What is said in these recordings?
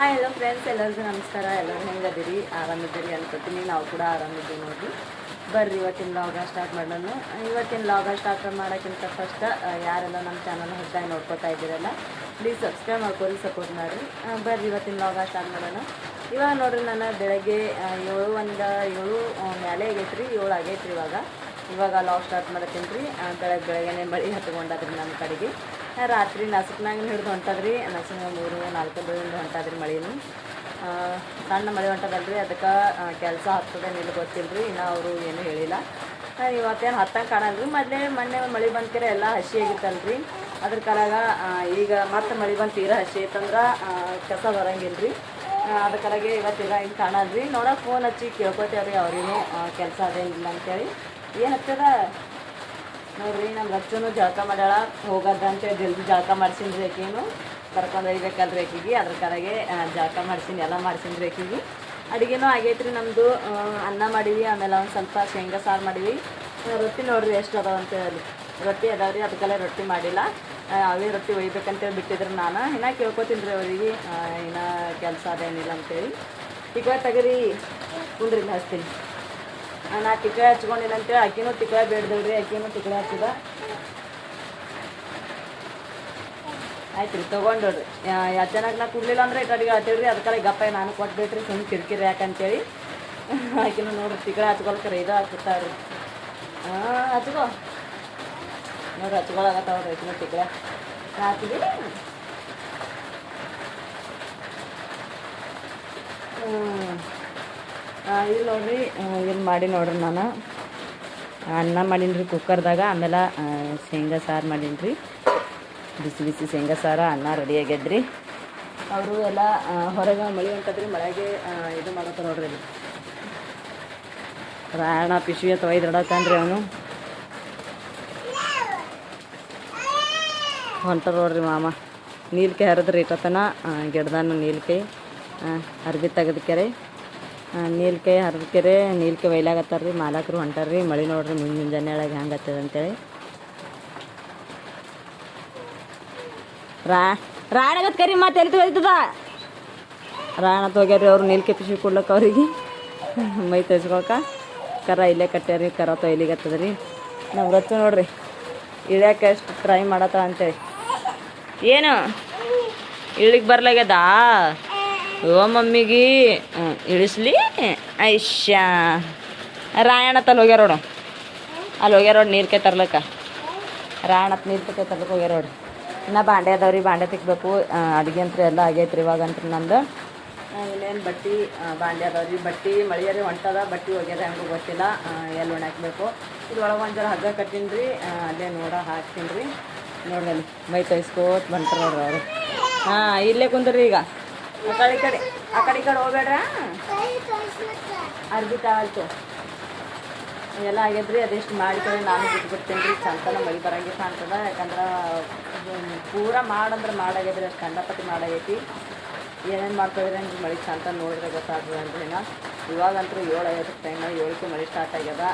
Hi ಎಲ್ಲೋ friends ಎಲ್ಲರಿಗೂ ನಮಸ್ಕಾರ. ಎಲ್ಲರೂ ಹೆಂಗದಿರಿ ಆರಾಮಿದ್ದೀರಿ ಅನ್ಕೋತೀನಿ. ನಾವು ಕೂಡ ಆರಾಮಿದ್ದೀವಿ ನೋಡ್ರಿ ಬರ್ರಿ, ಇವತ್ತಿನ ಲಾಗ ಸ್ಟಾರ್ಟ್ ಮಾಡೋಣ. ಇವತ್ತಿನ ಲಾಗ ಸ್ಟಾರ್ಟ್ ಮಾಡೋಕ್ಕಿಂತ ಫಸ್ಟ್ ಯಾರೆಲ್ಲ ನಮ್ಮ ಚಾನಲ್ ಹೊಸದಾಗಿ ನೋಡ್ಕೊತಾ ಇದ್ದೀರಲ್ಲ ಪ್ಲೀಸ್ ಸಬ್ಸ್ಕ್ರೈಬ್ ಮಾಡ್ಕೊಳ್ಳಿ ಸಪೋರ್ಟ್ ಮಾಡಿರಿ ಬರ್ರಿ, ಇವತ್ತಿನ ಲಾಗ ಸ್ಟಾರ್ಟ್ ಮಾಡೋಣ. ಇವಾಗ ನೋಡ್ರಿ, ನಾನು ಬೆಳಗ್ಗೆ ಏಳು ಒಂದು ಏಳು ಮೇಲೆ ಆಗೈತೆ ಆಗೈತ್ರಿ, ಏಳು ಆಗೈತ್ರಿ ಇವಾಗ. ಇವಾಗ ಲಾವ್ ಸ್ಟಾರ್ಟ್ ಮಾಡತ್ತೀನಿ ರೀ. ಬೆಳಗ್ಗೆ ಬೆಳಗ್ಗೆನೆ ಮಳೆ ಹತ್ಕೊಂಡದ್ರಿ ನಮ್ಮ ಕಡೆಗೆ. ರಾತ್ರಿ ನಸುಕ್ನಾಗ ಹಿಡಿದು ಹೊಂಟದ್ರಿ. ನಸುಕ ಮೂರು, ನಾಲ್ಕು ಬೆಳಿಂದ ಹೊಂಟದ್ರಿ ಮಳೆನು. ಸಣ್ಣ ಮಳೆ ಹೊಂಟದಲ್ರಿ. ಅದಕ್ಕೆ ಕೆಲಸ ಹತ್ತದ ನಿಲ್ಲು ಗೊತ್ತಿಲ್ಲರಿ ಇನ್ನು ಅವರು ಏನೂ ಹೇಳಿಲ್ಲ. ಇವತ್ತೇನು ಹತ್ತಂಗೆ ಕಾಣಲ್ರಿ. ಮೊದಲೇ ಮೊನ್ನೆ ಮಳೆ ಬಂದ್ಕರೆ ಎಲ್ಲ ಹಸಿ ಆಗಿತ್ತಲ್ರಿ. ಅದ್ರ ಕರಾಗ ಈಗ ಮತ್ತೆ ಮಳೆ ಬಂದು ತೀರಾ ಹಸಿ ಐತಂದ್ರೆ ಕೆಲಸ ಬರಂಗಿಲ್ಲ ರೀ ಅದ್ರ ಕಲಾಗೆ ಇವತ್ತಿರ ಹಿಂಗೆ ಕಾಣಲ್ರಿ. ನೋಡೋಕೆ ಫೋನ್ ಹಚ್ಚಿ ಕೇಳ್ಕೊತೇವ್ರಿ ಅವ್ರಿಗೂ ಕೆಲಸ ಅದೇನಿಲ್ಲ ಅಂತೇಳಿ. ಏನು ಹತ್ತದ ನೋಡ್ರಿ ನಮ್ಮ ರಚ್ಚನು ಜಳಕ ಮಾಡ್ಯಾಳ. ಹೋಗದ ಅಂತೇಳಿ ಜಲ್ದಿ ಜಳಕ ಮಾಡ್ಸಿನಿ ಆಕಿನು. ಕರ್ಕೊಂಡು ಒಯ್ಬೇಕಲ್ರಿ ರೇಖಿಗೆ ಅದ್ರ ಕಡೆಗೆ ಜಳಕ ಮಾಡ್ಸಿನಿ, ಎಲ್ಲ ಮಾಡ್ಸಿನಿ ರೇಖಿಗೆ ಅಡುಗೆನೂ ಆಗೈತ್ರಿ ನಮ್ಮದು ಅನ್ನ ಮಾಡೀವಿ, ಆಮೇಲೆ ಒಂದು ಸ್ವಲ್ಪ ಶೇಂಗಾ ಸಾರು ಮಾಡೀವಿ. ರೊಟ್ಟಿ ನೋಡ್ರಿ ಎಷ್ಟು ಅದಾವ ಅಂತ ಹೇಳಿ. ರೊಟ್ಟಿ ಅದಾವ್ರಿ ಅದಕ್ಕೆಲ್ಲ ರೊಟ್ಟಿ ಮಾಡಿಲ್ಲ. ಅವೇ ರೊಟ್ಟಿ ಒಯ್ಬೇಕಂತೇಳಿ ಬಿಟ್ಟಿದ್ರು ನಾನು. ಇನ್ನ ಕೇಳ್ಕೊತೀನಿ ರೀ ಅವರಿಗೆ ಇನ್ನ ಕೆಲಸ ಅದೇನಿಲ್ಲ ಅಂತೇಳಿ. ಈಗ ತಗರಿ ಕುಂದ್ರಿ ಹಚ್ತೀನಿ ಆ, ನಾ ತಿಕ್ಕಳೆ ಹಚ್ಕೊಂಡಿಲ್ಲ ಅಂತೇಳಿ ಅಕ್ಕಿನೂ ತಿಕ್ಕಳೆ ಬೇಡ್ದವ್ರಿ ಅಕ್ಕಿನೂ ತಿಕ್ಕಳೆ ಹಚ್ಚಿದ. ಆಯ್ತು ರೀ ತೊಗೊಂಡೋಡ್ರಿ ಚೆನ್ನಾಗಿ ನಾ ಕುಡ್ಲಿಲ್ಲ ಅಂದ್ರೆ ಕಡೆಗೆ ಹೇಳ್ತೇಳ್ರಿ ಅದಕ್ಕೆ ಗಪ್ಪ ನಾನು ಕೊಟ್ಬಿಟ್ರಿ ಸುಮ್ಮನೆ ಕಿರಿಕಿರಿ ಯಾಕಂತೇಳಿ. ಆಕಿನೂ ನೋಡ್ರಿ ತಿಕ್ಕಳೆ ಹಚ್ಕೊಳ್ಕರ ಇದು ಹಾಕ್ಬಿಡ್ತಾವ್ರಿ ಹಾಂ ಹಚ್ಕೋ. ನೋಡ್ರಿ ಹಚ್ಕೊಳಕತ್ತಾವ್ರಿ ಆಕಿನೂ ತಿಕ್ಕಳೆ ಹಾಕಿದಿ ಹ್ಞೂ ಇಲ್ಲಿ ನೋಡ್ರಿ ಇಲ್ಲಿ ಮಾಡಿ ನೋಡ್ರಿ ನಾನು. ಅನ್ನ ಮಾಡೀನಿ ರೀ ಕುಕ್ಕರ್ದಾಗ ಆಮೇಲೆ ಶೇಂಗಾ ಸಾರು ಮಾಡೀನಿ ರೀ ಬಿಸಿ ಬಿಸಿ ಶೇಂಗಾ ಸಾರು, ಅನ್ನ ರೆಡಿ ಆಗ್ಯದ್ರಿ. ಅವರು ಎಲ್ಲ ಹೊರಗೆ ಮಳೆ ಹೊಂಟದ್ರಿ ಮಳೆಗೆ ಇದು ಮಾಡತ್ತ ನೋಡ್ರಿ ಇಲ್ಲಿ. ರಾಯಣ ಪಿಶು ಅಥವಾ ಇದು ಇಡತ್ತಾನ್ರಿ ಅವನು. ಹೊಂಟರ್ ನೋಡ್ರಿ ಮಾಮ. ನೀಲ್ಕೆ ಹರಿದ್ರಿ ಇಟ್ಟತನ ಗಿಡದಾನು ನೀಲ್ಕೆ ಅರ್ಬಿ ತೆಗೆದಕೆರೆ ನೀಲ್ಕೆ, ಹರಿದ್ಕೆರೆ, ನೀಲ್ಕೆ ಒಯ್ಲಾಗತ್ತಾರ ರೀ ಮಾಲಕರು ಹೊಂಟಾರ ರೀ ಮಳೆ ನೋಡ್ರಿ ಮುಂಜಾನೆ ಮುಂಜಾನೆ ಒಳಗೆ ಹ್ಯಾಂಗೆ ಆಗ್ತದೆ ಅಂತೇಳಿ. ರಾ, ರಾಣಗತ್ ಕರಿ ಮತ್ತೆ ಎಲ್ಲಿ ಹೋಯ್ತದ ರಾಣ ಹೋಗ್ಯಾರಿ ಅವ್ರು ನೀಲ್ಕೆ ಪಿಶಿ ಕೊಡ್ಲಕ್ಕ ಅವ್ರಿಗೆ. ಮೈ ತೋರಿಸ್ಕೊಳಕ ಕರ ಇಲ್ಲೇ ಕಟ್ಟ್ಯಾರಿ ಕರ ತೊಯ್ಲಿಗತ್ತದ ರೀ ನಾವು ರತ್ತು ನೋಡ್ರಿ, ಇಳ್ಯಾಕೆ ಎಷ್ಟು ಟ್ರೈ ಮಾಡತ್ತ ಅಂತೇಳಿ. ಏನು? ಇಳಿಗೆ ಬರ್ಲಾಗ್ಯದ? ಓ, ಮಮ್ಮಿಗೆ. ಇಳಿಸ್ಲಿ. ರಾಯಣ ತಲ್ಲಿ ಹೋಗ್ಯಾರ ನೋಡು. ಅಲ್ಲಿ ಹೋಗ್ಯಾರ ನೋಡಿ ನೀರು ಕೈ ತರ್ಲಕ್ಕ. ರಾಯಣ ನೀರು ಕೈ ತರ್ಲಕ್ಕೆ ಹೋಗ್ಯಾರ ನೋಡಿ. ಇನ್ನು ಬಾಂಡೆ ಅದಾವ್ರಿ, ಬಾಂಡೆ ತಿಕ್ಬೇಕು ಅಡುಗೆ ಅಂತ ಎಲ್ಲ ಆಗೈತ್ರಿ ಇವಾಗ ಅಂತ ನಂದು. ಇನ್ನೇನು ಬಟ್ಟಿ ಬಾಂಡೆ ಅದಾವ್ರಿ. ಬಟ್ಟಿ ಮಳೆಯರಿ ಹೊಂಟದ, ಬಟ್ಟಿ ಹೋಗ್ಯಾರ ಹೆಂಗೂ ಗೊತ್ತಿಲ್ಲ. ಎಲ್ಲಿ ಒಣಾಕ್ಬೇಕು ಇದ್ರೊಳಗೆ ಒಂದು ಜರ ಹಗ್ಗ ಕಟ್ಟೀನಿ ರೀ ಅಲ್ಲೇ ನೋಡ ಹಾಕ್ತೀನಿ ರೀ ನೋಡ್ರಿ ಅಲ್ಲಿ ಮೈ ತೈಸ್ಕೋತ್ ಬಂಟ್ರ ನೋಡ್ರಿ ಅವರು. ಹಾಂ, ಇಲ್ಲೇ ಕುಂದ್ರಿ ಈಗ. ಆ ಕಡೆ, ಈ ಕಡೆ, ಆ ಕಡೆ ಕಡೆ ಅರ್ಬಿ ತಾಳ್ತು ಎಲ್ಲ ಆಗ್ಯದ್ರಿ ಅದೆಷ್ಟು ಮಾಡ್ಕೊಂಡು, ನಾನು ಬಿಟ್ಬಿಡ್ತೀನಿ ರೀ. ಚಂತನ ಮಳಿ ಬರಂಗಿ ಕಾಣ್ತದ ಯಾಕಂದ್ರೆ ಪೂರ ಮಾಡಂದ್ರೆ ಮಾಡಾಗೈತ್ರಿ, ಅಷ್ಟು ಕಂಡಪಟ್ಟಿ ಮಾಡಾಗೈತಿ. ಏನೇನು ಮಾಡ್ತಾಯಿದ್ರೆ ಹಂಗೆ ಮಳೆ ಚಂತ ನೋಡಿದ್ರೆ ಗೊತ್ತಾಗ್ತದೆ ಅಂದ್ರೆ ಇವಾಗಂತೂ ಏಳು ಐವತ್ತು ಟೈಮ್ ಏಳಕ್ಕೆ ಮಳೆ ಸ್ಟಾರ್ಟ್ ಆಗ್ಯದ.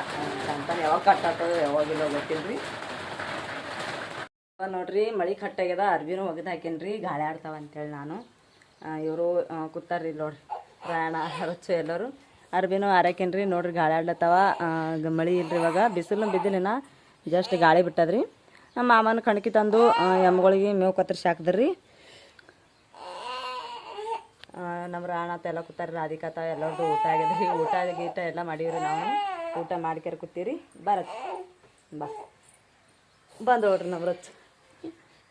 ಚಂತನ ಯಾವಾಗ ಕಟ್ ಆಗ್ತದೆ ಯಾವಾಗಿಲ್ಲ ಗೊತ್ತಿಲ್ಲ ರೀ. ನೋಡ್ರಿ, ಮಳೆ ಕಟ್ಟಾಗ್ಯದ ಅರ್ಬಿನೂ ಒಗೆದು ಹಾಕೀನಿ ಗಾಳಿ ಆಡ್ತಾವ ಅಂತೇಳಿ ನಾನು. ಇವರು ಕೂತಾರ್ರಿ ನೋಡ್ರಿ. ಪ್ರಯಾಣ ರಚ್ಚು ಎಲ್ಲರೂ. ಅರ್ಬಿನೂ ಹಾರಾಕೀನಿ ರೀ ನೋಡ್ರಿ ಗಾಳಿ ಆಡ್ಲತ್ತವ. ಮಳಿ ಇಲ್ರಿ ಇವಾಗ. ಬಿಸಿಲು ಬಿದ್ದಿಲ್ಲ ಜಸ್ಟ್ ಗಾಳಿ ಬಿಟ್ಟದ್ರಿ. ನಮ್ಮ ಮಾಮನ ಕಣಕಿ ತಂದು ಎಮ್ಮಗಳಿಗೆ ಮೇವು ಕತ್ತರಿಸಿ ಹಾಕಿದ್ರಿ. ನಮ್ಮ ರಾಣ ಎಲ್ಲ ಕೂತಾರ ರಾಧಿಕಾತ ಎಲ್ಲರದು ಊಟ ಆಗಿದ್ರಿ. ಊಟ ಗೀಟ ಎಲ್ಲ ಮಾಡೀವ್ರಿ ನಾವು. ಊಟ ಮಾಡ್ಕ್ಯಾರ ಕೂತೀರಿ. ಬರತ್ ಬಾ. ಬಂದು ನೋಡ್ರಿ ನಮ್ಮ Rach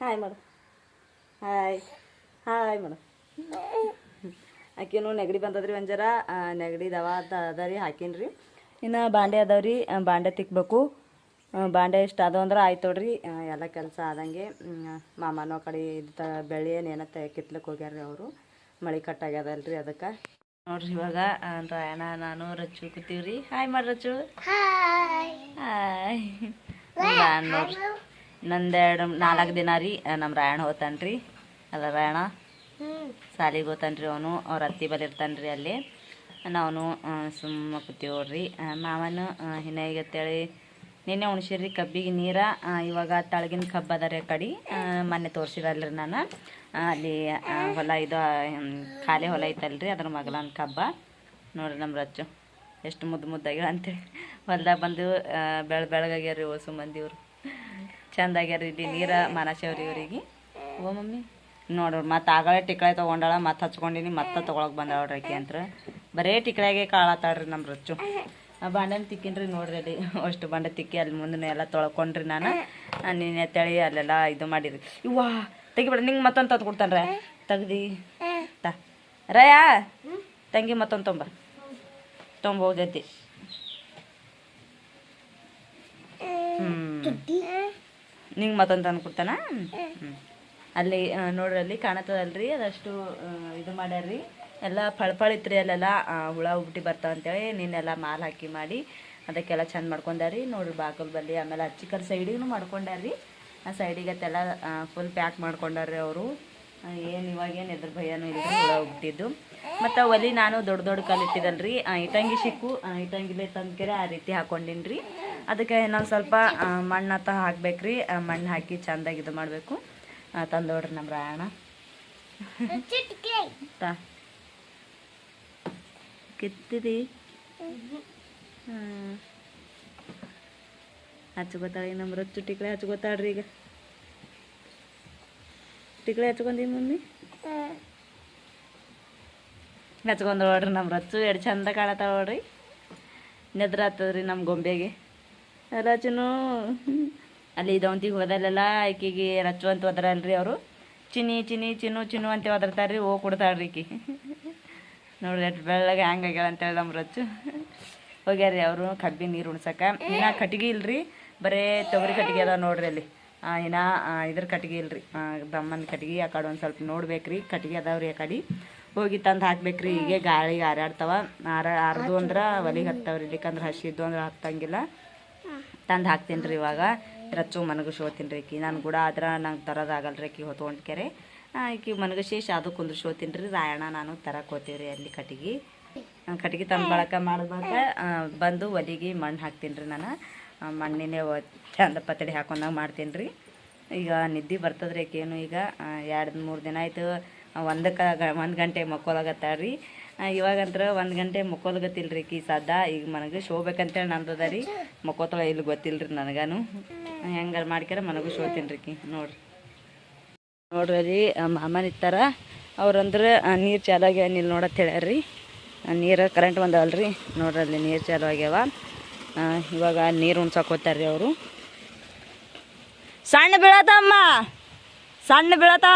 hi madam hi. Hi ಮಾಡು. ಆಕಿನೂ ನೆಗಡಿ ಬಂದದ್ರಿ ಒಂಜರ ನೆಗಡಿ ದವಾ ಅದ ಅದ ರೀ ಹಾಕಿನ್ರಿ. ಇನ್ನು ಬಾಂಡೆ ಅದಾವ ರೀ ಬಾಂಡೆ ತಿಕ್ಬೇಕು. ಬಾಂಡೆ ಇಷ್ಟ ಅದಾವ ಅಂದ್ರೆ ಆಯ್ತು ನೋಡ್ರಿ ಎಲ್ಲ ಕೆಲಸ ಆದಂಗೆ ಮಾಮನೋ ಕಡೆ ಇದ್ದ ಬೆಳೆ ಏನೇನ ಕಿತ್ಲಕ್ಕೆ ಹೋಗ್ಯಾರ್ರಿ ಅವರು. ಮಳೆ ಕಟ್ಟಾಗ್ಯದಲ್ರಿ ಅದಕ್ಕೆ. ನೋಡ್ರಿ ಇವಾಗ ರಾಯಣ ನಾನು ರಚ್ಚು ಕೂತೀವ್ರಿ. ಹಾಯ್ ಮಾಡಿ ರಚ್ಚು ಹಾಯ್ ನೋಡ್ರಿ ನಂದೆರಡು ನಾಲ್ಕು ದಿನ ರೀ ನಮ್ಮ ರಾಯಣ ಹೋತಾನ್ರಿ. ಅಲ್ಲ ರಾಯಣ ಸಾಲಿಗೆ ಹೋತಾನ್ರಿ ಅವನು, ಅವ್ರ ಅತ್ತಿ ಬಲ್ಲಿ ರೀ ಅಲ್ಲಿ ನಾವು ಸುಮ್ಮ ಕೂತೀವಿ ಮಾವನು ಹಿನ್ನ ಈಗತ್ತೇಳಿ, ನಿನ್ನೆ ಉಣ್ಸಿರಿ ಕಬ್ಬಿಗೆ ನೀರ ಇವಾಗ ತಳಗಿನ ಕಬ್ಬು ಅದ ರೀ ಕಡೆ ಮೊನ್ನೆ ತೋರಿಸಿರಲ್ರಿ ನಾನು. ಅಲ್ಲಿ ಹೊಲ ಇದು ಖಾಲಿ ಹೊಲ ಐತಲ್ರಿ ಅದ್ರ ಮಗಲನ್ ಕಬ್ಬ. ನೋಡ್ರಿ ನಮ್ಮ ರಚ್ಚು ಎಷ್ಟು ಮುದ್ದು ಮುದ್ದಾಗ್ಯಾಳ ಅಂತೇಳಿ. ಹೊಲ್ದಾಗ ಬಂದು ಬೆಳ ಬೆಳಗಾಗ್ಯಾರ ಹೊಸು ಮಂದಿ ಇವ್ರು. ಚಂದ ಆಗ್ಯಾರ ಇಲ್ಲಿ ನೀರ ಮನಸೇವ್ರಿ ಇವರಿಗೆ. ಓ ಮಮ್ಮಿ. ನೋಡ್ರಿ ಮತ್ತೆ ಆಗಲೇ ಟಿಕ್ಳೆ ತಗೊಂಡಾಳ, ಮತ್ತೆ ಹಚ್ಕೊಂಡಿನಿ, ಮತ್ತೆ ತೊಗೊಳಕ್ಕೆ ಬಂದಾಳ ರೀ ಅಂತ. ಬರೇ ಟಿಕ್ಳೆಗೆ ಕಾಳತ್ತಾಳ್ರಿ ನಮ್ಮ ರುಚು ಆ ಬಾಂಡನ ತಿಕ್ಕಿನ್ರಿ ನೋಡ್ರಿ ಅಲ್ಲಿ. ಅಷ್ಟು ಬಾಂಡೆ ತಿಕ್ಕಿ ಅಲ್ಲಿ ಮುಂದೆ ಎಲ್ಲ ತೊಳ್ಕೊಂಡ್ರಿ ನಾನು. ನೀನು ತಳಿ ಅಲ್ಲೆಲ್ಲ ಇದು ಮಾಡಿರಿ ಇವ್ವಾ, ತೆಗಿಬೇಡ, ನಿಂಗೆ ಮತ್ತೊಂದು ತಂದು ಕೊಡ್ತಾನ್ರ ತೆಗ್ದಿ. ತ. ರಯ, ತಂಗಿ ಮತ್ತೊಂದು ತೊಂಬ. ತೊಂಬ ಹೋಗೈತಿ ಹ್ಞೂ ನಿಂಗೆ ಮತ್ತೊಂದು ತಂದು ಕೊಡ್ತಾನ? ಹ್ಞೂ ಅಲ್ಲಿ ನೋಡ್ರಿ ಅಲ್ಲಿ ಕಾಣತ್ತದಲ್ರಿ, ಅದಷ್ಟು ಇದು ಮಾಡ್ಯಾರ್ರಿ. ಎಲ್ಲ ಫಳಫಳ ಇತ್ರಿ ಅಲ್ಲೆಲ್ಲ ಹುಳ ಉಬ್ಟಿ ಬರ್ತಾವ ಅಂತೇಳಿ ನೀನೆಲ್ಲ ಮಾಲ್ ಹಾಕಿ ಮಾಡಿ ಅದಕ್ಕೆಲ್ಲ ಚಂದ ಮಾಡ್ಕೊಂಡಾರಿ ನೋಡ್ರಿ ಬಾಗಲ್ ಬಲ್ಲಿ ಆಮೇಲೆ ಅಚ್ಚಿಕಲ್ ಸೈಡಿಗೂ ಮಾಡ್ಕೊಂಡಾರ್ರಿ ಆ ಸೈಡಿಗೆ ಫುಲ್ ಪ್ಯಾಕ್ ಮಾಡ್ಕೊಂಡಾರ್ರಿ ಅವರು. ಏನು ಇವಾಗೇನು ಎದ್ರ ಭಯನೂ ಇಲ್ಲ ಹುಳ ಉಬ್ಟಿದ್ದು ಮತ್ತು ಒಲಿ ನಾನು ದೊಡ್ಡ ದೊಡ್ಡ ಕಲ್ಲು ಇಟ್ಟಿದ್ದಲ್ರಿ ಇಟಂಗಿ ಸಿಕ್ಕು ಇಟಂಗಿಲೆ ತಂದ್ಕೆರೆ ಆ ರೀತಿ ಹಾಕೊಂಡಿನ್ರಿ. ಅದಕ್ಕೆ ಇನ್ನೊಂದು ಸ್ವಲ್ಪ ಮಣ್ಣತ್ತ ಹಾಕ್ಬೇಕ್ರಿ. ಮಣ್ಣು ಹಾಕಿ ಚೆಂದಾಗಿ ಇದು ಮಾಡಬೇಕು. ತಂದು ನೋಡ್ರಿ ನಮ್ಮ ರಾಯಣ ತಾ. ಕಿತ್ತಿದಿ? ಹಚ್ಕೋತಾಳೆ ನಮ್ಮ ರಚ್ಚು ಟಿಕ್ಳೆ ಹಚ್ಕೋತಾಳ್ರಿ ಈಗ. ಟಿಕ್ಳೆ ಹಚ್ಕೊಂಡಿ ಮಮ್ಮಿ? ಹಚ್ಕೊಂಡ್ ನೋಡ್ರಿ ನಮ್ಮ ರಚ್ಚು ಎರಡು ಚಂದ ಕಾಣತಾವ ನೋಡ್ರಿ. ನೆದ್ರ ಹತ್ತದ್ರಿ ನಮ್ಮ ಗೊಂಬೆಗೆ. ರಚನು. ಅಲ್ಲಿ ದೌಂತಿಗೆ ಹೋದಲ್ಲೆಲ್ಲ ಆಕೆಗೆ ರಚ್ಚು ಅಂತ ಒದರಲ್ರಿ ಅವರು. ಚಿನ್ನಿ ಚಿನ್ನಿ ಚಿನ್ನು ಚಿನ್ನು ಅಂತ ಹೋದಿರ್ತಾರ್ರಿ ಹೋಗಿ ಕೊಡ್ತಾಳ್ರಿ ಈಕಿ. ನೋಡ್ರಿ ಬೆಳ್ಳಗೆ ಬೆಳ್ಳಗೆ ಹ್ಯಾಂಗಾಗ್ಯಾಳ ಅಂತೇಳಿ ನಮ್ಮ ರಚ್ಚು ರೀ ಅವರು ಕಬ್ಬಿ ನೀರು ಉಣ್ಸಕ. ಇನ್ನ ಕಟ್ಗೆ ಇಲ್ರಿ ಬರೇ ತೊಗರಿ ಕಟ್ಗೆ ಅದಾವ ನೋಡ್ರಿ ಅಲ್ಲಿ. ಇನ್ನು ಇದ್ರ ಕಟ್ಗೆ ಇಲ್ರಿ. ಆ, ಕಟ್ಟಿಗೆ ಕಟ್ಗೆ ಆ ಕಡೆ ಒಂದು ಸ್ವಲ್ಪ ನೋಡ್ಬೇಕ್ರಿ ಕಟ್ಗೆ ಅದಾವ್ರಿ ಆ ಕಡೆ. ಹೋಗಿ ತಂದು ಹಾಕ್ಬೇಕ್ರಿ ಹೀಗೆ ಗಾಳಿ ಹಾರಾಡ್ತಾವ ಹಾರ ಆರ್ದು ಅಂದ್ರೆ ಒಲಿಗೆ ಹತ್ತವ್ರಿ ಇಲ್ಲಿಕಂದ್ರೆ ಹಸಿದ್ದು ಅಂದ್ರೆ ಹತ್ತಂಗಿಲ್ಲ. ತಂದು ಹಾಕ್ತೀನಿ ರೀ ಇವಾಗ. ರಚ್ಚು ಮನಗು ಹೋತೀನಿ ರೀ ನಾನು ಕೂಡ ಆದ್ರೆ ನಂಗೆ ತರೋದಾಗಲ್ಲ ರೀ ಆಕಿ ಹೊತ್ಕೊಂಡ್ಕೆರೆ ಕೆರೆ ಆಕಿ ಶೇಷ ಅದು ಕುಂದ್ರಿಸಿ ಹೋತೀನಿ ರೀ. ರಾಯಣ ನಾನು ತರಕ್ಕೆ ಹೋಗ್ತೀವಿ ರೀ ಅಲ್ಲಿ ಕಟ್ಟಿಗೆ. ಕಟ್ಟಿಗೆ ತಂದು ಬಳಕ ಮಾಡಿದಾಗ ಬಂದು ಒಲಿಗೆ ಮಣ್ಣು ಹಾಕ್ತೀನಿ ರೀ ನಾನು. ಮಣ್ಣಿನೇ ಚಂದ ಪತಡಿ ಹಾಕೊಂಡಾಗ ಮಾಡ್ತೀನಿ ರೀ. ಈಗ ನಿದ್ದೆ ಬರ್ತದ್ರಿ ಆಕೇನು ಈಗ ಎರಡು ಮೂರು ದಿನ ಆಯಿತು. ಒಂದಕ್ಕೆ ಒಂದು ಗಂಟೆ ಮಕ್ಕೊಳಗತ್ತಾಳ್ರಿ ಇವಾಗಂತ್ರ ಒಂದು ಗಂಟೆ ಮಕ್ಕೊಲ್ಗತ್ತಿಲ್ಲ ರೀ ಕಿ ಸಾದ ಈಗ ನನಗೆ ಶೋಬೇಕಂತೇಳಿ ನಂದದ ರೀ ಮುಖೋತಳ ಇಲ್ಲಿ ಗೊತ್ತಿಲ್ಲ ರೀ ನನಗಾನು ಹೆಂಗಾರ ಮಾಡ್ಕ್ಯಾರ ಮನಗೂ ಶೋತೀನಿ ರೀ ಕಿ. ನೋಡ್ರಿ. ನೋಡ್ರಿ ಮಾಮನ ಇತ್ತಾರ. ಅವ್ರಂದ್ರೆ ನೀರು ಚಾಲಾಗ್ಯ ನಿಲ್ ನೋಡತ್ ಹೇಳ್ಯಾರ್ರಿ. ನೀರು ಕರೆಂಟ್ ಬಂದವಲ್ರಿ. ನೋಡ್ರಿ, ಅಲ್ಲಿ ನೀರು ಚಾಲು ಆಗ್ಯಾವ. ಇವಾಗ ನೀರು ಉಣ್ಸಕ್ಕೆ ಹೋಗ್ತಾರ್ರಿ ಅವರು. ಸಣ್ಣ ಬೀಳತಮ್ಮ ಸಣ್ಣ ಬೀಳತ್ತ.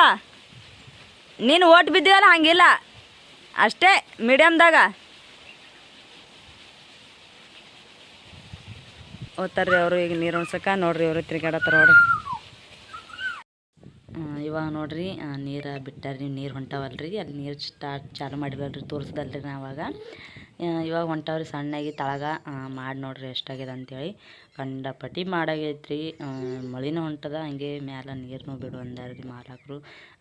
ನೀನು ಓಟ್ ಬಿದ್ದೀವಲ್ಲ ಹಂಗಿಲ್ಲ. ಅಷ್ಟೇ ಮೀಡಿಯಮ್ದಾಗ ಓದ್ತಾರ್ರಿ ಅವರು, ಈಗ ನೀರು ಉಣ್ಸಕ್ಕೆ ನೋಡ್ರಿ ಅವರು. ತಿರ್ಗಾಡತ್ತಾರ ನೋಡ್ರಿ ಇವಾಗ ನೋಡ್ರಿ ನೀರು ಬಿಟ್ಟಾರ್ರಿ ನೀರು ಹೊಂಟಾವಲ್ರಿ, ಅಲ್ಲಿ ನೀರು ಸ್ಟಾರ್ಟ್ ಚಾಲು ಮಾಡಿರಲ್ರಿ, ತೋರಿಸ್ದಲ್ರಿ ನಾವಾಗ ಇವಾಗ ಹೊಂಟಾವ್ರಿ ಸಣ್ಣಾಗಿ ತಳಗ. ಮಾಡಿ ನೋಡ್ರಿ ಎಷ್ಟಾಗಿದೆ ಅಂತೇಳಿ. ಕಂಡಪಟ್ಟಿ ಮಾಡಾಗೈತ್ರಿ. ಮಳಿನೂ ಹೊಂಟದ, ಹಂಗೆ ಮ್ಯಾಲ ನೀರನ್ನು ಬಿಡು ಅಂದಾರ್ರಿ ಮಾಲಕರು.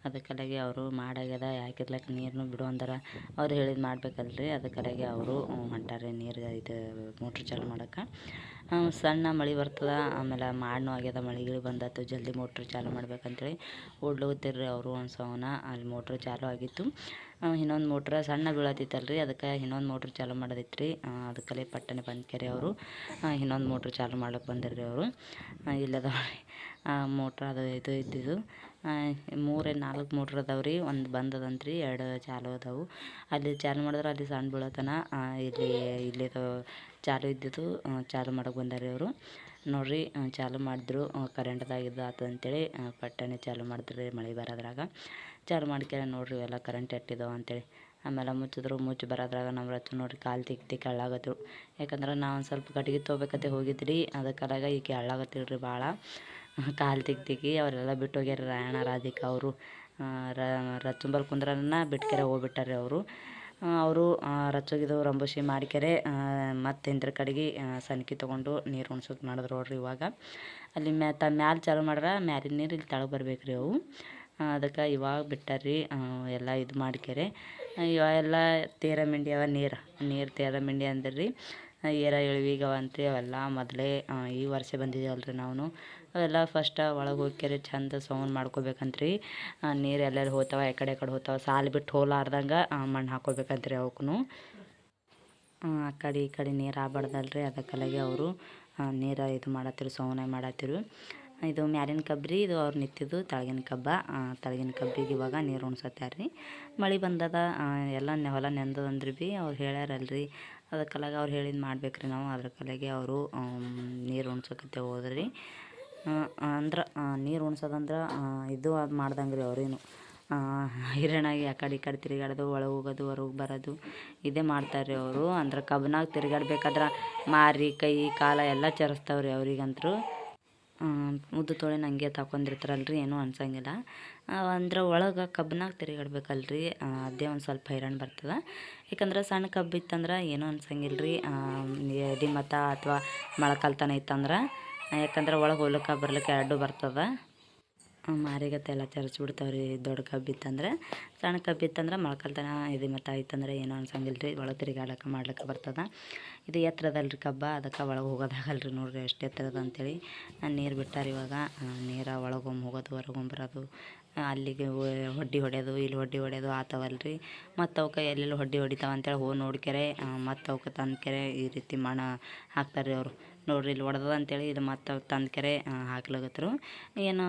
ಅದಕ್ಕಾಗಿ ಅವರು ಮಾಡಾಗ್ಯದ ಯಾಕಿರ್ಲಕ್ಕ ನೀರನ್ನು ಬಿಡು ಅಂದಾರ. ಅವ್ರು ಹೇಳಿದ್ ಮಾಡ್ಬೇಕಲ್ರಿ. ಅದಕ್ಕಾಗಿ ಅವರು ಹೊಂಟಾರ್ರಿ ನೀರು ಇದು ಮೋಟ್ರ್ ಚಾಲು ಮಾಡೋಕೆ ಸಣ್ಣ ಮಳೆ ಬರ್ತದ, ಆಮೇಲೆ ಮಾಡ್ನೂ ಆಗ್ಯದ ಮಳೆ ಗಿಳಿ ಬಂದಾತು, ಜಲ್ದಿ ಮೋಟ್ರ್ ಚಾಲು ಮಾಡ್ಬೇಕಂತೇಳಿ. ಓಡ್ಲೋಗ್ತಿರ್ರಿ ಅವರು ಒಂದು ಸವನ, ಅಲ್ಲಿ ಮೋಟ್ರ್ ಚಾಲು ಆಗಿತ್ತು. ಇನ್ನೊಂದು ಮೋಟ್ರ್ ಸಣ್ಣ ಬೀಳತ್ತಿತ್ತಲ್ರಿ ಅದಕ್ಕೆ ಇನ್ನೊಂದು ಮೋಟ್ರ್ ಚಾಲು ಮಾಡೋದಿತ್ತು ರೀ ಅದಕ್ಕಲ್ಲೇ ಪಟ್ಟನೆ ಬಂದ್ಕೆರೆ ಅವರು. ಇನ್ನೊಂದು ಮೋಟ್ರ್ ಚಾಲು ಮಾಡ್ಲಿಕ್ಕೆ ಬಂದಿರ್ರಿ ಅವರು. ಇಲ್ಲದ ಮೋಟ್ರ್ ಅದು ಇದು ಇದ್ದಿದ್ದು ಮೂರೇ ನಾಲ್ಕು ಮೋಟ್ರ್ ಅದಾವೆ ರೀ ಒಂದು ಬಂದದಂತ್ರಿ, ಎರಡು ಚಾಲು ಅದಾವು. ಅಲ್ಲಿ ಚಾಲು ಮಾಡಿದ್ರೆ ಅಲ್ಲಿ ಸಣ್ಣ ಬೀಳತನ. ಇಲ್ಲಿ ಇಲ್ಲಿ ಚಾಲು ಇದ್ದಿದ್ದು ಚಾಲು ಮಾಡಕ್ಕೆ ಬಂದಾರೆ ಅವರು. ನೋಡ್ರಿ ಚಾಲು ಮಾಡಿದ್ರು. ಕರೆಂಟ್ದಾಗಿದ್ದು ಆತು ಅಂತೇಳಿ ಪಟ್ಟನೆ ಚಾಲು ಮಾಡಿದ್ರಿ ಮಳೆ ಬರೋದ್ರಾಗ. ಚಾಲು ಮಾಡ್ಕ್ಯಾರ ನೋಡ್ರಿ ಎಲ್ಲ ಕರೆಂಟ್ ಎಟ್ಟಿದಾವ ಅಂತೇಳಿ. ಆಮೇಲೆ ಮುಚ್ಚಿದ್ರು, ಮುಚ್ಚಿ ಬರೋದ್ರಾಗ ನಮ್ಮ ರಚು ನೋಡ್ರಿ ಕಾಲು ತಿಕ್ ತಿಕ್ ಹಳ್ಳಾಗತ್ರು ಯಾಕಂದ್ರೆ ನಾವು ಒಂದು ಸ್ವಲ್ಪ ಕಟ್ಗೆ ತೊಗೋಬೇಕಂತ ಹೋಗಿದ್ರಿ ಈಕೆ ಹಳ್ಳಾಗತ್ತಿಲ್ರಿ ಭಾಳ ಕಾಲು ತಿಕ್ ತಿಕ್ಕಿ ಅವರೆಲ್ಲ ಬಿಟ್ಟು ಹೋಗ್ಯಾರ ರಾಯಣ್ಣ, ರಾಧಿಕಾ ಅವರು. ರಚ್ಚುಂಬಲ್ ಕುಂದ್ರನ್ನ ಬಿಟ್ಕೆರೆ ಹೋಗ್ಬಿಟ್ಟಾರೆ ಅವರು. ಅವರು ರಚ್ಚೋಗಿದ್ದು ರಂಬೋಶಿ ಮಾಡಿಕೆರೆ ಮತ್ತು ಇಂದ್ರ ಕಡೆಗೆ ಸನ್ಕಿ ತೊಗೊಂಡು ನೀರು ಉಣ್ಸೋದು ಮಾಡಿದ್ರು ನೋಡ್ರಿ ಇವಾಗ. ಅಲ್ಲಿ ಮ್ಯಾ, ತ, ಮ್ಯಾಲ ಚಾಲು ಮಾಡ್ರೆ ಮ್ಯಾಲಿನ ನೀರು ಇಲ್ಲಿ ತಳಗೆ ಬರ್ಬೇಕು ರೀ ಅವು ಅದಕ್ಕೆ ಇವಾಗ ಬಿಟ್ಟಾರ್ರಿ ಎಲ್ಲ ಇದು ಮಾಡ್ಕೆರೆ. ಇವಾಗ ಎಲ್ಲ ತೇರ ಮಿಂಡಿ ಅವ ನೀರು ನೀರು ತೇರ ಮಿಂಡಿ ಅಂದ್ರೆ. ರೀ ಏರ ಇಳಿವಿಗವ ಅಂತೀ ಅವೆಲ್ಲ ಮೊದಲೇ ಈ ವರ್ಷ ಬಂದಿದ್ದೇವಲ್ರಿ ನಾವು. ಅವೆಲ್ಲ ಫಸ್ಟ ಒಳಗೆ ಹೋಗ್ಯಾರ, ಚಂದ ಸೌಂಡ್ ಮಾಡ್ಕೋಬೇಕಂತ್ರಿ. ನೀರು ಎಲ್ಲೆಲ್ಲಿ ಹೋಗ್ತಾವ ಎಕಡೆ ಕಡೆ ಹೋಗ್ತಾವ, ಸಾಲು ಬಿಟ್ಟು ಹೋಲಾರ್ದಂಗೆ ಮಣ್ಣು ಹಾಕೋಬೇಕಂತ್ರಿ ಅವಕ್ಕೂ ಆ ಕಡೆ, ಈ ಕಡೆ ನೀರು ಆಗ್ಬಾರ್ದಲ್ರಿ ಅದಕ್ಕಲಾಗಿ ಅವರು ನೀರು ಇದು ಮಾಡತ್ತಿರು ಸೌನೆ ಮಾಡತ್ತಿರು. ಇದು ಮ್ಯಾಲಿನ ಕಬ್ರಿ, ಇದು ಅವ್ರು ನಿಂತಿದ್ದು ತಳಗಿನ ಕಬ್ಬ. ತಳಗಿನ ಕಬ್ಬಿಗೆ ಇವಾಗ ನೀರು ಉಣ್ಸತ್ಯಾರ ರೀ ಮಳೆ ಬಂದದ ಎಲ್ಲ ಹೊಲ ನೆಂದದಂದ್ರೆ ಭೀ ಅವ್ರು ಹೇಳ್ಯಾರಲ್ರಿ. ಅದಕ್ಕಲಾಗ ಅವ್ರು ಹೇಳಿದ್ದು ಮಾಡ್ಬೇಕು ರೀ ನಾವು, ಅದ್ರ ಕಲೆಗೆ ಅವರು ನೀರು ಉಣ್ಸಕತ್ತೆ ಹೋದ್ರಿ. ಅಂದ್ರೆ ನೀರು ಉಣ್ಸೋದಂದ್ರೆ ಇದು ಅದು ಮಾಡ್ದಂಗೆ ರೀ ಅವ್ರೇನು ಹಿರಣಾಗಿ ಆ ಕಡೆ ಈ ಕಡೆ ತಿರುಗಾಡೋದು, ಒಳಗೆ ಹೋಗೋದು, ಹೊರಗೆ ಬರೋದು, ಇದೇ ಮಾಡ್ತಾರೆ ಅವರು. ಅಂದ್ರೆ ಕಬ್ನಾಗ ತಿರುಗಾಡ್ಬೇಕಾದ್ರೆ ಮಾರಿ, ಕೈ, ಕಾಲ ಎಲ್ಲ ಚರಿಸ್ತಾವ್ರಿ ಅವ್ರಿಗಂತೂ ಮುದ್ದು ತೊಳೆ ನಂಗೆ ರೀ ಏನೂ ಅನ್ಸಂಗಿಲ್ಲ. ಅಂದ್ರೆ ಒಳಗೆ ಕಬ್ಬನಾಗ ತಿರುಗಾಡ್ಬೇಕಲ್ರಿ. ರೀ ಅದೇ ಒಂದು ಸ್ವಲ್ಪ ಹೈರಾಣ ಬರ್ತದೆ. ಯಾಕಂದ್ರೆ ಸಣ್ಣ ಕಬ್ಬು ಇತ್ತಂದ್ರೆ ಏನೂ ಅನ್ಸಂಗಿಲ್ಲ ರೀ ಎಡಿ ಮತ ಅಥವಾ ಮೊಳಕಾಲ್ತನ ಇತ್ತಂದ್ರೆ ಯಾಕಂದ್ರೆ ಒಳಗೆ ಹೋಗ್ಲಿಕ್ಕೆ ಬರ್ಲಿಕ್ಕೆ ಎರಡು ಬರ್ತದೆ. ಮಾರಿಗತ್ತೆ ಎಲ್ಲ ಚರ್ಚ್ಬಿಡ್ತಾವೆ ರೀ ದೊಡ್ಡ ಕಬ್ಬಿತ್ತಂದ್ರೆ ಸಣ್ಣ ಕಬ್ಬಿತ್ತಂದ್ರೆ ಮೊಳಕಾಲ್ತನ ಇದು ಮತ್ತು ಆಯ್ತಂದ್ರೆ ಏನೋ ಅನ್ಸಂಗಿಲ್ಲ ರೀ ಒಳಗೆ ತಿರುಗಾಡಕ್ಕೆ ಮಾಡ್ಲಿಕ್ಕೆ ಬರ್ತದೆ. ಇದು ಎತ್ತರದಲ್ರಿ ಕಬ್ಬ, ಅದಕ್ಕೆ ಒಳಗೆ ಹೋಗೋದಾಗಲ್ಲ ರೀ ನೋಡ್ರಿ ಎಷ್ಟು ಎತ್ತರದ ಅಂತೇಳಿ. ನೀರು ಬಿಟ್ಟಾರ ಇವಾಗ ನೀರ ಒಳಗೊಮ್ಮೆ ಹೋಗೋದು ಹೊರಗೊಮ್ಮೆ ಬರೋದು. ಅಲ್ಲಿಗೆ ಹೊಡ್ಡಿ ಹೊಡೆಯೋದು, ಇಲ್ಲಿ ಹೊಡ್ಡಿ ಹೊಡೆಯೋದು ಆತವಲ್ರಿ. ಮತ್ತು ಅವಕ್ಕೆ ಎಲ್ಲೆಲ್ಲಿ ಹೊಡ್ಡಿ ಹೊಡಿತಾವ ಅಂತೇಳಿ ಹೋಗಿ ನೋಡ್ಕೆರೆ ಮತ್ತು ಅವಕ್ಕೆ ತಂದ್ಕೆರೆ ಈ ರೀತಿ ಮಣ ಹಾಕ್ತಾರೆ ಅವರು. ನೋಡ್ರಿ ಇಲ್ಲಿ ಒಡ್ದದ ಅಂತೇಳಿ ಇದು ಮತ್ತು ತಂದ್ಕೆರೆ ಹಾಕ್ಲಾಗತ್ತರು. ಏನು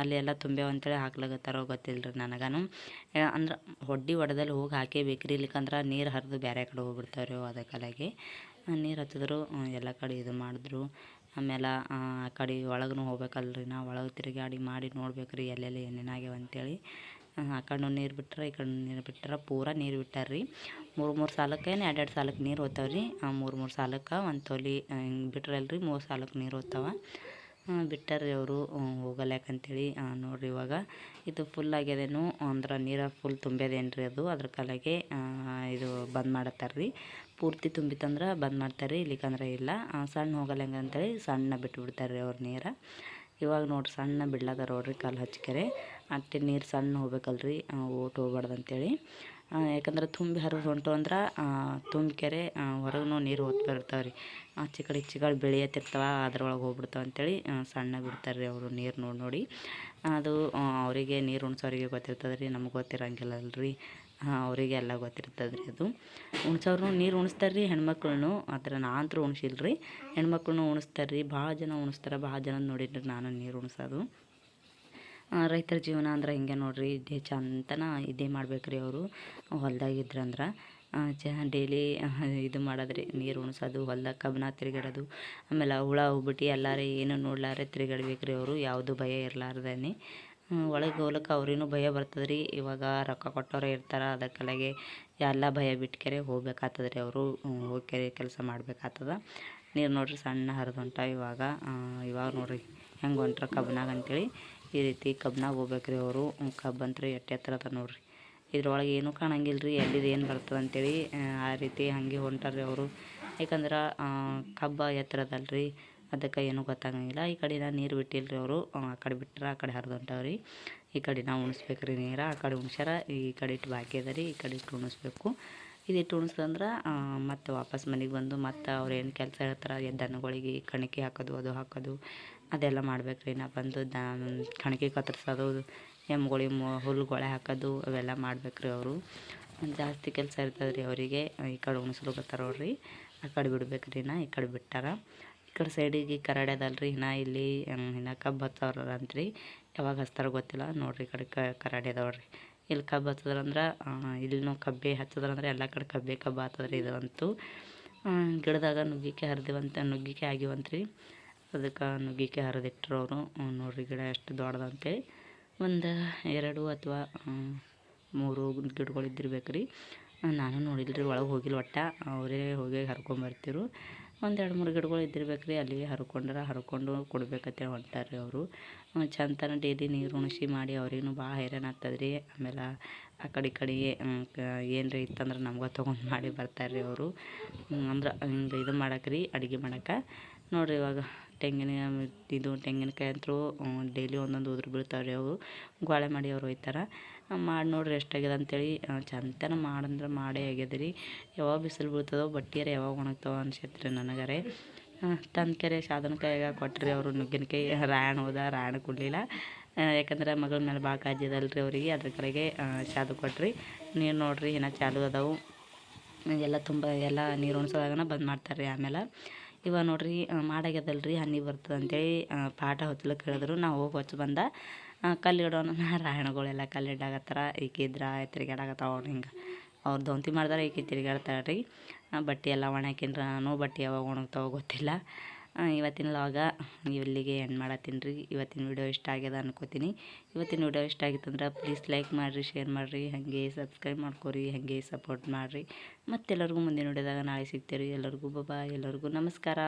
ಅಲ್ಲಿ ಎಲ್ಲ ತುಂಬ್ಯಾವ ಅಂತೇಳಿ ಹಾಕ್ಲಾಗತ್ತಾರೋ ಗೊತ್ತಿಲ್ಲ ರೀ ನನಗನು ಅಂದ್ರೆ ಹೊಡ್ಡಿ ಒಡೆದಲ್ಲಿ ಹೋಗಿ ಹಾಕೇಬೇಕ್ರಿ, ಇಲ್ಲಿಕಂದ್ರೆ ನೀರು ಹರಿದು ಬೇರೆ ಕಡೆ ಹೋಗ್ಬಿಡ್ತಾವೆ ರೀ ಅದಕ್ಕಲಾಗಿ ನೀರು ಹತ್ತಿದ್ರು ಎಲ್ಲ ಕಡೆ ಇದು ಮಾಡಿದ್ರು. ಆಮೇಲೆ ಆ ಕಡೆ ಒಳಗೂ ಹೋಗ್ಬೇಕಲ್ರಿ, ನಾವು ಒಳಗೆ ತಿರುಗಾಡಿ ಮಾಡಿ ನೋಡ್ಬೇಕು ರೀ ಎಲ್ಲೆಲ್ಲಿ ಏನೇನಾಗ್ಯಾವ ಅಂತೇಳಿ. ಆ ಕಡೆ ನೀರು ಬಿಟ್ರೆ ಈ ಕಡೆ ನೀರು ಬಿಟ್ರೆ ಪೂರ ನೀರು ಬಿಟ್ಟಾರ ರೀ ಮೂರು ಮೂರು ಸಾಲಕ್ಕೆ ಏನು ಎರಡು ಎರಡು ಸಾಲಕ್ಕೆ ನೀರು ಹೋಗ್ತಾವೆ ರೀ ಮೂರು ಮೂರು ಸಾಲಕ್ಕೆ ಒಂದು ತೊಲಿ ಹಿಂಗೆ ಬಿಟ್ರಲ್ರಿ ಮೂರು ಸಾಲಕ್ಕೆ ನೀರು ಹೋಗ್ತಾವ. ಬಿಟ್ಟಾರ್ರಿ ಅವರು ಹೋಗಲ್ಯಾಕಂತೇಳಿ ನೋಡಿರಿ ಇವಾಗ. ಇದು ಫುಲ್ ಆಗ್ಯದೇನು, ಅಂದ್ರೆ ನೀರು ಫುಲ್ ತುಂಬ್ಯದೇನು ರೀ ಅದು. ಅದ್ರ ಕಾಲಾಗೆ ಇದು ಬಂದ್ ಮಾಡತ್ತಾರ ರೀ ಪೂರ್ತಿ ತುಂಬಿತಂದ್ರೆ ಬಂದ್ ಮಾಡ್ತಾರೆ ರೀ ಇಲ್ಲಿಕಂದ್ರೆ ಇಲ್ಲ. ಸಣ್ಣ ಹೋಗಲ್ಲ ಅಂತೇಳಿ ಸಣ್ಣ ಬಿಟ್ಬಿಡ್ತಾರೆ ರೀ ಅವ್ರು ನೀರು. ಇವಾಗ ನೋಡ್ರಿ ಸಣ್ಣ ಬಿಡ್ಲಾದಾರ ನೋಡ್ರಿ ಕಾಲು ಹಚ್ಕೆರೆ ಅಟ್ಟೆ ನೀರು ಸಣ್ಣ ಹೋಗ್ಬೇಕಲ್ರಿ ಓಟ್ ಹೋಗ್ಬಾರ್ದು ಅಂತೇಳಿ ಆ, ಯಾಕಂದ್ರೆ ತುಂಬಿ ಹರಿದು ಹೊಂಟು ಅಂದ್ರೆ ತುಂಬಿಕೆರೆ ಹೊರಗೂ ನೀರು ಹೋಗ್ತಾ ಇರ್ತಾವೆ ರೀ ಆಚೆ ಕಡೆ ಈಚೆ ಕಡೆ ಬೆಳೆಯತ್ತಿರ್ತಾವ ಅದ್ರೊಳಗೆ ಹೋಗ್ಬಿಡ್ತಾವೆ ಅಂತೇಳಿ ಆ, ಸಣ್ಣ ಬಿಡ್ತಾರೆ ರೀ ಅವರು ನೀರು ನೋಡಿ ನೋಡಿ. ಅದು ಆ, ಅವರಿಗೆ ನೀರು ಉಣ್ಸೋರಿಗೆ ಗೊತ್ತಿರ್ತದೆ ರೀ ನಮ್ಗೆ ಗೊತ್ತಿರಂಗಿಲ್ಲ ಅಲ್ರಿ ಅವರಿಗೆ ಎಲ್ಲ ಗೊತ್ತಿರ್ತದೆ ರೀ ಅದು. ಉಣ್ಸೋರು ನೀರು ಉಣಿಸ್ತಾರೆ ರೀ ಹೆಣ್ಮಕ್ಳು ಆದ್ರೆ ನಾ ಅಂತೂ ಉಣ್ಸಿಲ್ಲ ರೀ ಹೆಣ್ಮಕ್ಳು ಉಣಿಸ್ತಾರೆ ರೀ ಭಾಳ ಜನ ಉಣಿಸ್ತಾರೆ ಭಾಳ ಜನ ನೋಡಿದ್ರಿ ನಾನು ನೀರು ಉಣ್ಸೋದು. ಆ, ರೈತರ ಜೀವನ ಅಂದ್ರೆ ಹಿಂಗೆ ನೋಡಿರಿ, ಇದೇ ಚಂತನ ಇದೇ ಮಾಡ್ಬೇಕು ರೀ ಅವರು ಹೊಲ್ದಾಗಿದ್ರಂದ್ರೆ ಚ, ಡೈಲಿ ಇದು ಮಾಡೋದ್ರಿ, ನೀರು ಉಣ್ಸೋದು, ಹೊಲ್ದಾಗ ಕಬ್ಬನ ತಿರುಗಾಡೋದು, ಆಮೇಲೆ ಹುಳ ಹೋಗ್ಬಿಟ್ಟು ಎಲ್ಲಾರೇ ಏನು ನೋಡ್ಲಾರೆ ತಿರುಗಾಡ್ಬೇಕು ಅವರು, ಯಾವುದು ಭಯ ಇರಲಾರ್ದೇನೆ. ಒಳಗೆ ಹೋಗ್ಲಿಕ್ಕೆ ಅವ್ರಿಗೂ ಭಯ ಬರ್ತದೆ ರೀ ಇವಾಗ ರೊಕ್ಕ ಕೊಟ್ಟವ್ರೆ ಇರ್ತಾರೆ ಅದಕ್ಕೆಲ್ಲಾಗೆ ಎಲ್ಲ ಭಯ ಬಿಟ್ಕೆರೆ ಹೋಗ್ಬೇಕಾಗ್ತದೆ ರೀ ಅವರು ಹೋಗ್ಕೆರೆ ಕೆಲಸ ಮಾಡ್ಬೇಕಾಗ್ತದ ನೀರು ನೋಡ್ರಿ ಸಣ್ಣ ಹರಿದು ಇವಾಗ ಇವಾಗ ನೋಡ್ರಿ, ಹೆಂಗೆ ಹೊಂಟ್ರ ಕಬ್ಬನಾಗ ಅಂತೇಳಿ. ಈ ರೀತಿ ಕಬ್ಬನಾಗ ಹೋಗ್ಬೇಕ್ರಿ ಅವರು. ಕಬ್ಬು ಅಂತ್ರಿ ಎಟ್ಟೆ ಎತ್ತರ ಅದ ನೋಡ್ರಿ. ಇದ್ರೊಳಗೆ ಏನೂ ಕಾಣಂಗಿಲ್ಲ ರೀ ಎಲ್ಲಿದು ಏನು ಬರ್ತದೆ ಅಂತೇಳಿ ಆ, ರೀತಿ ಹಾಗೆ ಹೊಂಟಾರ್ರಿ ಅವರು. ಯಾಕಂದ್ರೆ ಕಬ್ಬ ಎತ್ತರದಲ್ರಿ ಅದಕ್ಕೆ ಏನೂ ಗೊತ್ತಾಗಂಗಿಲ್ಲ. ಈ ಕಡೆ ನಾ ನೀರು ರೀ ಅವರು. ಆ ಕಡೆ ಬಿಟ್ಟರೆ ಆ ಕಡೆ ಹರಿದು ಹೊಂಟವ್ರಿ. ಈ ಕಡೆ ನಾವು ಉಣಿಸ್ಬೇಕು ರೀ ನೀರು ಆ ಕಡೆ ಉಣ್ಸ್ಯಾರ ಈ ಕಡೆ ಇಟ್ಟು ಬಾಕಿ ಅದ ರೀ ಈ ಕಡೆ ಇಟ್ಟು ಉಣಿಸ್ಬೇಕು. ಇದಿಟ್ಟು ಉಣಿಸ್ತಂದ್ರೆ ಮತ್ತೆ ವಾಪಸ್ ಮನೆಗೆ ಬಂದು ಮತ್ತೆ ಅವ್ರು ಏನು ಕೆಲಸ ಹೇಳ್ತಾರೆ ದನಗಳಿಗೆ ಕಣಕಿ ಹಾಕೋದು ಅದು ಹಾಕೋದು ಅದೆಲ್ಲ ಮಾಡ್ಬೇಕು ರೀ ನಾ ಬಂದು ದಾ, ಕಣಕಿ ಕತ್ತರಿಸೋದು ಎಮ್ಗಳಿಗೆ ಹುಲ್ಲು ಹುಲ್ಲುಗೊಳೆ ಹಾಕೋದು, ಅವೆಲ್ಲ ಮಾಡ್ಬೇಕು ರೀ ಅವರು ಜಾಸ್ತಿ ಕೆಲಸ ಇರ್ತದೆ ರೀ ಅವರಿಗೆ. ಈ ಕಡೆ ಉಣಿಸ್ಲಿಕತ್ತಾರ ನೋಡ್ರಿ. ಆ ಕಡೆ ಬಿಡ್ಬೇಕು ರೀ ನಾ, ಈ ಕಡೆ ಬಿಟ್ಟಾರ. ಈ ಕಡೆ ಸೈಡಿಗೆ ಕರಾಡ್ಯದಲ್ರಿ ಇನ್ನ ಇಲ್ಲಿ ಇನ್ನ ಕಬ್ಬು ಹತ್ತವ್ರ ಅಂತ್ರಿ. ಯಾವಾಗ ಹಚ್ತಾರ ಗೊತ್ತಿಲ್ಲ. ನೋಡ್ರಿ ಈ ಕಡೆ ಅದಾವ್ರಿ. ಇಲ್ಲಿ ಕಬ್ಬು ಹತ್ತದ್ರಂದ್ರೆ ಇಲ್ಲಿನೂ ಕಬ್ಬೆ ಹಚ್ಚದ್ರಂದ್ರೆ ಎಲ್ಲ ಕಡೆ ಕಬ್ಬೆ ಕಬ್ಬು ಹತ್ತದ್ರಿ ಇದು ಅಂತೂ ಗಿಡದಾಗ ನುಗ್ಗಿಕೆ ಹರಿದಿವಂತ, ನುಗ್ಗಿಕೆ ಆಗಿವಂತ್ರಿ. ಅದಕ್ಕೆ ನುಗ್ಗಿಕಾಯಿ ಹರಿದಿಟ್ರು ಅವರು. ನೋಡ್ರಿ ಗಿಡ ಎಷ್ಟು ದೊಡ್ಡದಂತೇಳಿ ಒಂದು ಎರಡು ಅಥವಾ ಮೂರು ಗಿಡಗಳು ಇದ್ದಿರ್ಬೇಕು ರೀ. ನಾನು ನೋಡಿಲ್ರಿ, ಒಳಗೆ ಹೋಗಿಲ್ಲ ಒಟ್ಟ. ಅವರೇ ಹೋಗಿ ಹರ್ಕೊಂಬರ್ತಿರು ಒಂದು ಎರಡು ಮೂರು ಗಿಡಗಳು ಇದ್ದಿರ್ಬೇಕು ರೀ. ಅಲ್ಲಿ ಹರ್ಕೊಂಡ್ರೆ ಹರ್ಕೊಂಡು ಕೊಡ್ಬೇಕಂತೇಳಿ ಹೊಂಟಾರ ರೀ ಅವರು. ಚಂತನ ಡೈಲಿ ನೀರು ಉಣಿಸಿ ಮಾಡಿ ಅವ್ರಿಗೂ ಭಾಳ ಹೈರಾಣ ಆಗ್ತದೆ ರೀ. ಆಮೇಲೆ ಆ ಕಡೆ ಈ ಕಡೆ ಏನರ ಇತ್ತಂದ್ರೆ ನಮ್ಗೆ ತೊಗೊಂಡು ಮಾಡಿ ಬರ್ತಾರೆ ರೀ ಅವರು. ಅಂದ್ರೆ ಹಿಂಗೆ ಇದು ಮಾಡಕ್ಕೆ ರೀ, ಅಡುಗೆ ಮಾಡಕ್ಕೆ ನೋಡಿರಿ ಇವಾಗ ತೆಂಗಿನ ಇದು ತೆಂಗಿನಕಾಯಿ ಅಂತೂ ಡೈಲಿ ಒಂದೊಂದು ಉದುರು ಬೀಳ್ತಾವೆ ರೀ ಅವು. ಗೋಳೆ ಮಾಡಿ ಅವ್ರು ಒಯ್ತಾರೆ. ಮಾಡಿ ನೋಡ್ರಿ ಎಷ್ಟಾಗ್ಯದ ಅಂತೇಳಿ ಚಂತನ ಮಾಡಂದ್ರೆ ಮಾಡೇ ಆಗ್ಯದ ರೀ ಯಾವಾಗ ಬಿಸಿಲು ಬೀಳ್ತದೋ ಬಟ್ಟಿಯರ ಯಾವಾಗ ಒಣಗ್ತಾವ ಅನ್ಸತ್ರಿ ನನಗರೆ. ತಂದು ಕೆರೆ ಸಾಧನ ಕೈಯಾಗ ಕೊಟ್ರಿ ಅವರು ನುಗ್ಗಿನಕಾಯಿ ರಾಯಣ ಹೋದ ರಾಯಣ ಕೊಡಲಿಲ್ಲ. ಯಾಕಂದ್ರೆ ಮಗಳ ಮೇಲೆ ಭಾಳ ರೀ ಅವರಿಗೆ. ಅದ್ರ ಕಡೆಗೆ ಶಾದು ಕೊಟ್ರಿ. ನೀರು ನೋಡ್ರಿ, ಇನ್ನು ಚಾಲು ಅದಾವು. ಎಲ್ಲ ತುಂಬ, ಎಲ್ಲ ನೀರು ಉಣ್ಸೋದಾಗನ ಬಂದ್ ಮಾಡ್ತಾರೆ ಆಮೇಲೆ. ಇವಾಗ ನೋಡ್ರಿ ಮಾಡಾಗ್ಯದಲ್ಲ ರೀ ಹನಿ ಬರ್ತದೆ ಅಂತೇಳಿ ಪಾಠ ಹೊತ್ತಲಕ್ಕೆ ಹೇಳಿದ್ರು ನಾವು ಹೋಗಿ ಹೊಚ್ಚು ಬಂದ ಕಲ್ಲು ಇಡೋಣ ರಾಯಣಗಳೆಲ್ಲ ಕಲ್ಲು ಇಡಾಕತ್ತಾರ ಈಕೆ ಇದ್ರ ತಿರ್ಗಾಡಕತ್ತಾವ ಅವ್ರು ಹಿಂಗೆ. ಅವ್ರು ದೊಂತಿ ಮಾಡ್ದಾರ, ಈಕೆ ತಿರ್ಗಾಡ್ತಾಳೆ ರೀ ಬಟ್ಟೆ ಎಲ್ಲ ಒಣಾಕಿನ್ರ ನಾನು ಬಟ್ಟೆ ಯಾವಾಗ ಒಣಗ್ತಾವ ಗೊತ್ತಿಲ್ಲ. ಇವತ್ತಿನ ಲಾಗ ಇಲ್ಲಿಗೆ ಎಂಡ್ ಮಾಡತ್ತೀನಿ ರೀ. ಇವತ್ತಿನ ವಿಡಿಯೋ ಇಷ್ಟ ಆಗ್ಯದ ಅನ್ಕೋತೀನಿ. ಇವತ್ತಿನ ವಿಡಿಯೋ ಇಷ್ಟ ಆಗಿತ್ತಂದ್ರೆ ಪ್ಲೀಸ್ ಲೈಕ್ ಮಾಡಿರಿ ಶೇರ್ ಮಾಡಿರಿ, ಹಾಗೆ ಸಬ್ಸ್ಕ್ರೈಬ್ ಮಾಡ್ಕೊರಿ, ಹಾಗೆ ಸಪೋರ್ಟ್ ಮಾಡಿರಿ. ಮತ್ತೆಲ್ಲರಿಗೂ ಮುಂದಿನ ವಿಡಿಯೋದಾಗ ನಾಳೆ ಸಿಗ್ತೀರಿ ಎಲ್ಲರಿಗೂ ಬಾಬಾ ಎಲ್ಲರಿಗೂ ನಮಸ್ಕಾರ.